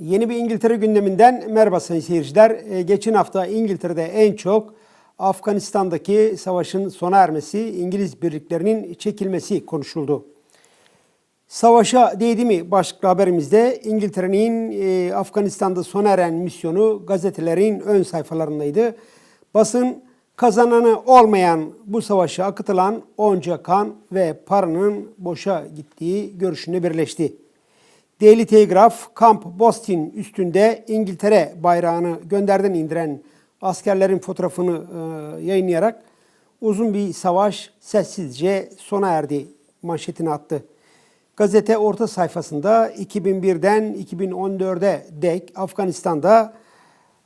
Yeni bir İngiltere gündeminden merhaba sayın seyirciler. Ee, Geçen hafta İngiltere'de en çok Afganistan'daki savaşın sona ermesi, İngiliz birliklerinin çekilmesi konuşuldu. Savaşa değdi mi başlıklı haberimizde İngiltere'nin e, Afganistan'da sona eren misyonu gazetelerin ön sayfalarındaydı. Basın kazananı olmayan bu savaşa akıtılan onca kan ve paranın boşa gittiği görüşünde birleşti. Daily Telegraph, Camp Boston üstünde İngiltere bayrağını gönderden indiren askerlerin fotoğrafını e, yayınlayarak uzun bir savaş sessizce sona erdi manşetini attı. Gazete orta sayfasında 2001'den 2014'e dek Afganistan'da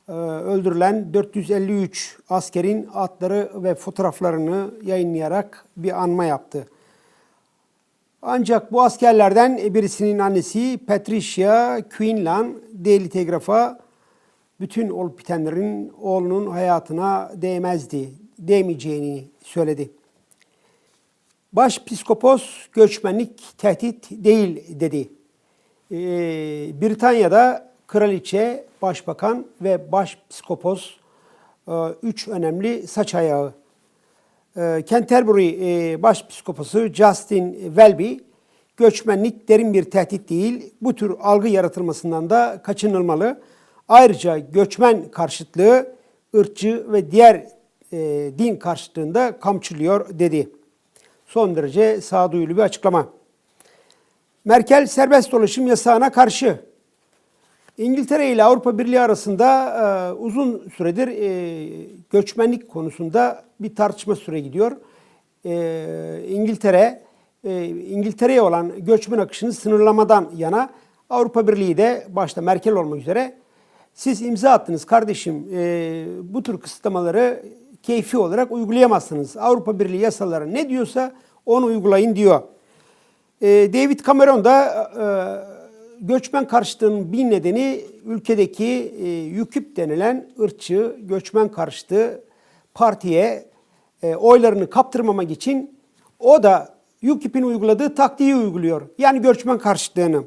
e, öldürülen 453 askerin adları ve fotoğraflarını yayınlayarak bir anma yaptı. Ancak bu askerlerden birisinin annesi Patricia Quinlan Daily Telegraph'a bütün olup bitenlerin oğlunun hayatına değmezdi, değmeyeceğini söyledi. Başpiskopos göçmenlik tehdit değil dedi. Ee, Britanya'da kraliçe, başbakan ve başpiskopos e, üç önemli saç ayağı. Ee, Canterbury e, Başpiskoposu Justin Welby, göçmenlik derin bir tehdit değil, bu tür algı yaratılmasından da kaçınılmalı. Ayrıca göçmen karşıtlığı, ırkçı ve diğer e, din karşıtlığında kamçılıyor dedi. Son derece sağduyulu bir açıklama. Merkel serbest dolaşım yasağına karşı. İngiltere ile Avrupa Birliği arasında e, uzun süredir e, göçmenlik konusunda bir tartışma süre gidiyor. E, İngiltere, e, İngiltere'ye olan göçmen akışını sınırlamadan yana Avrupa Birliği de başta Merkel olmak üzere siz imza attınız kardeşim e, bu tür kısıtlamaları keyfi olarak uygulayamazsınız. Avrupa Birliği yasaları ne diyorsa onu uygulayın diyor. E, David Cameron da e, göçmen karşıtının bir nedeni ülkedeki e, UKIP denilen ırkçı göçmen karşıtı partiye e, oylarını kaptırmamak için o da UKIP'in uyguladığı taktiği uyguluyor. Yani göçmen karşıtlığını.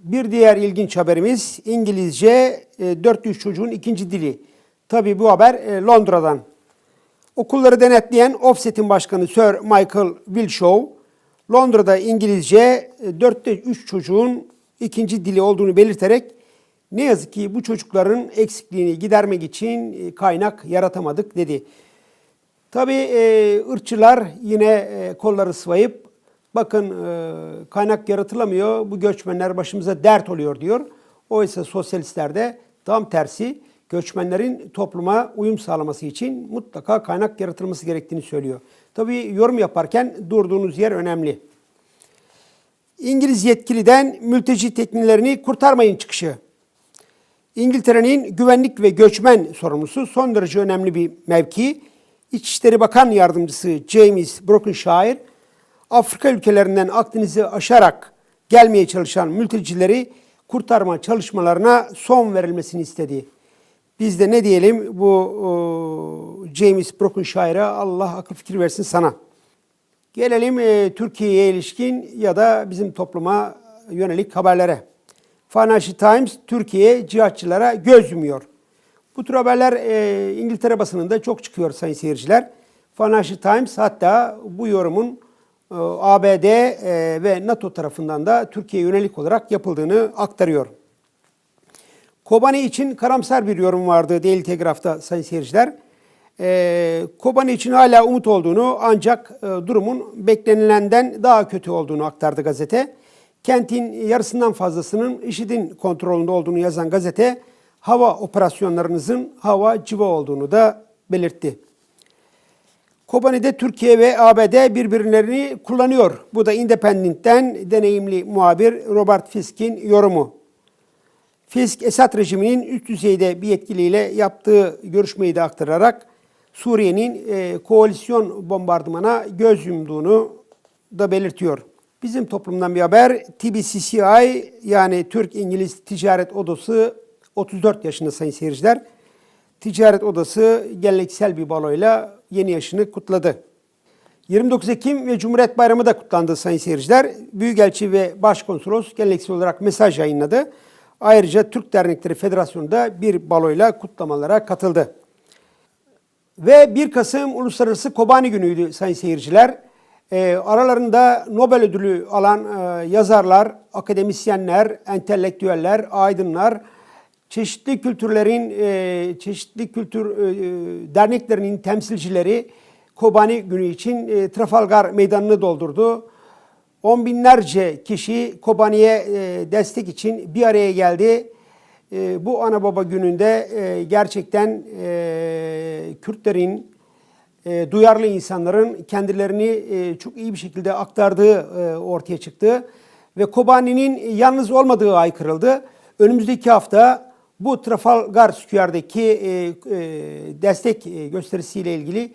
Bir diğer ilginç haberimiz İngilizce e, 400 çocuğun ikinci dili. Tabii bu haber e, Londra'dan. Okulları denetleyen Offset'in başkanı Sir Michael Wilshaw, Londra'da İngilizce e, 4'te 3 çocuğun ikinci dili olduğunu belirterek ne yazık ki bu çocukların eksikliğini gidermek için e, kaynak yaratamadık dedi. Tabii e, ırkçılar yine e, kolları sıvayıp bakın e, kaynak yaratılamıyor, bu göçmenler başımıza dert oluyor diyor. Oysa sosyalistler de tam tersi göçmenlerin topluma uyum sağlaması için mutlaka kaynak yaratılması gerektiğini söylüyor. Tabii yorum yaparken durduğunuz yer önemli. İngiliz yetkiliden mülteci teknelerini kurtarmayın çıkışı. İngiltere'nin güvenlik ve göçmen sorumlusu son derece önemli bir mevki. İçişleri Bakan Yardımcısı James Brokenshire, Afrika ülkelerinden Akdeniz'i aşarak gelmeye çalışan mültecileri kurtarma çalışmalarına son verilmesini istedi. Biz de ne diyelim bu James Brockenshire Allah akıl fikir versin sana. Gelelim e, Türkiye'ye ilişkin ya da bizim topluma yönelik haberlere. Financial Times Türkiye cihatçılara göz yumuyor. Bu tür haberler e, İngiltere basınında çok çıkıyor sayın seyirciler. Financial Times hatta bu yorumun e, ABD e, ve NATO tarafından da Türkiye yönelik olarak yapıldığını aktarıyor. Kobani için karamsar bir yorum vardı Daily Telegraph'ta sayın seyirciler. Ee, Kobani için hala umut olduğunu ancak e, durumun beklenilenden daha kötü olduğunu aktardı gazete. Kentin yarısından fazlasının IŞİD'in kontrolünde olduğunu yazan gazete, hava operasyonlarınızın hava civa olduğunu da belirtti. Kobani'de Türkiye ve ABD birbirlerini kullanıyor. Bu da Independent'ten deneyimli muhabir Robert Fisk'in yorumu. Fisk, Esad rejiminin üst düzeyde bir yetkiliyle yaptığı görüşmeyi de aktararak Suriye'nin e, koalisyon bombardımana göz yumduğunu da belirtiyor. Bizim toplumdan bir haber, TBCCI yani Türk-İngiliz Ticaret Odası 34 yaşında sayın seyirciler. Ticaret Odası geleneksel bir baloyla yeni yaşını kutladı. 29 Ekim ve Cumhuriyet Bayramı da kutlandı sayın seyirciler. Büyükelçi ve Başkonsolos geleneksel olarak mesaj yayınladı. Ayrıca Türk Dernekleri Federasyonu da bir baloyla kutlamalara katıldı. Ve 1 Kasım Uluslararası Kobani Günü'ydü sayın seyirciler. Ee, aralarında Nobel ödülü alan e, yazarlar, akademisyenler, entelektüeller, aydınlar, çeşitli kültürlerin, e, çeşitli kültür e, e, derneklerinin temsilcileri Kobani Günü için e, Trafalgar Meydanı'nı doldurdu. On binlerce kişi Kobani'ye e, destek için bir araya geldi. E, bu ana baba gününde e, gerçekten e, Kürtlerin, e, duyarlı insanların kendilerini e, çok iyi bir şekilde aktardığı e, ortaya çıktı. Ve Kobani'nin yalnız olmadığı aykırıldı. Önümüzdeki hafta bu Trafalgar Square'daki e, e, destek e, gösterisiyle ilgili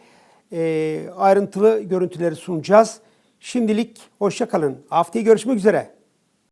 e, ayrıntılı görüntüleri sunacağız. Şimdilik hoşça kalın. Haftaya görüşmek üzere.